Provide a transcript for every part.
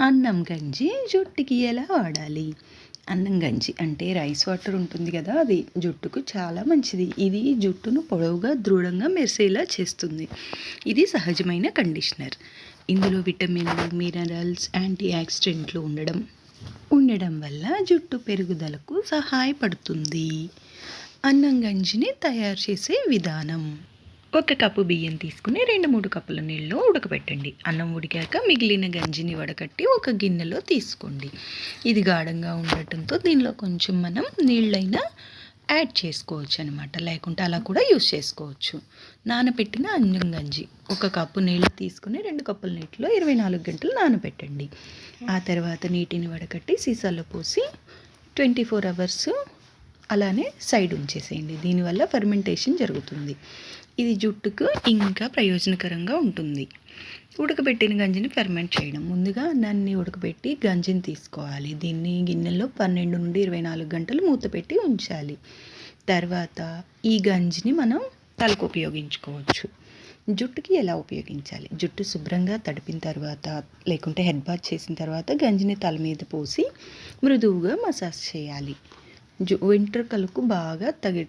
అన్నం గంజి జుట్టుకి ఎలా వాడాలి? అన్నం గంజి అంటే రైస్ వాటర్ ఉంటుంది కదా అది జుట్టుకు చాలా మంచిది. ఇది జుట్టును పొడవుగా దృఢంగా మెరిసేలా చేస్తుంది. ఇది సహజమైన కండిషనర్. ఇందులో విటమిన్లు మినరల్స్ యాంటీ ఆక్సిడెంట్లు ఉండడం ఉండడం వల్ల జుట్టు పెరుగుదలకు సహాయపడుతుంది. అన్నం గంజిని తయారు చేసే విధానం. ఒక కప్పు బియ్యం తీసుకుని రెండు మూడు కప్పుల నీళ్ళు ఉడకబెట్టండి. అన్నం ఉడికాక మిగిలిన గంజిని వడకట్టి ఒక గిన్నెలో తీసుకోండి. ఇది గాఢంగా ఉండటంతో దీనిలో కొంచెం మనం నీళ్ళైనా యాడ్ చేసుకోవచ్చు అనమాట లేకుంటే అలా కూడా యూస్ చేసుకోవచ్చు. నానబెట్టిన అన్నం గంజి. ఒక కప్పు నీళ్ళు తీసుకుని రెండు కప్పుల నీటిలో ఇరవై నాలుగు గంటలు నానబెట్టండి. ఆ తర్వాత నీటిని వడకట్టి సీసాలో పోసి ట్వంటీ ఫోర్ అవర్స్ అలానే సైడ్ ఉంచేసేయండి. దీనివల్ల ఫర్మెంటేషన్ జరుగుతుంది. ఇది జుట్టుకు ఇంకా ప్రయోజనకరంగా ఉంటుంది. ఉడకబెట్టిన గంజిని ఫెర్మెంట్ చేయడం. ముందుగా అన్నాన్ని ఉడకబెట్టి గంజిని తీసుకోవాలి. దీన్ని గిన్నెలో పన్నెండు నుండి ఇరవై నాలుగు గంటలు మూత పెట్టి ఉంచాలి. తర్వాత ఈ గంజిని మనం తలకు ఉపయోగించుకోవచ్చు. జుట్టుకి ఎలా ఉపయోగించాలి? జుట్టు శుభ్రంగా తడిపిన తర్వాత లేకుంటే హెడ్ బాత్ చేసిన తర్వాత గంజిని తల మీద పోసి మృదువుగా మసాజ్ చేయాలి. జు వెంట్రుకలకు బాగా తగి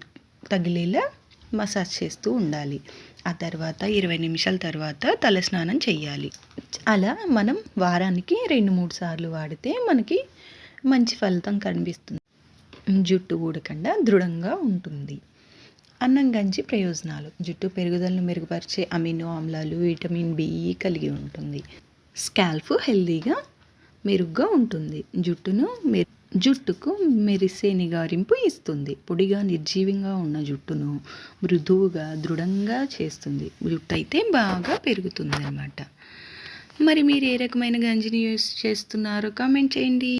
తగిలేలా మసాజ్ చేస్తూ ఉండాలి. ఆ తర్వాత ఇరవై నిమిషాల తర్వాత తలస్నానం చేయాలి అలా మనం వారానికి రెండు మూడు సార్లు వాడితే మనకి మంచి ఫలితం కనిపిస్తుంది. జుట్టు ఊడకుండా దృఢంగా ఉంటుంది. అన్నం గంజి ప్రయోజనాలు. జుట్టు పెరుగుదలను మెరుగుపరిచే అమినో ఆమ్లాలు విటమిన్ బి కలిగి ఉంటుంది. స్కాల్ఫ్ హెల్దీగా మెరుగ్గా ఉంటుంది. జుట్టును మెరు జుట్టుకు మెరిసే నిగారింపు ఇస్తుంది. పొడిగా నిర్జీవంగా ఉన్న జుట్టును మృదువుగా దృఢంగా చేస్తుంది. జుట్టు అయితే బాగా పెరుగుతుంది అన్నమాట మరి మీరు ఏ రకమైన గంజిని యూస్ చేస్తున్నారో కామెంట్ చేయండి.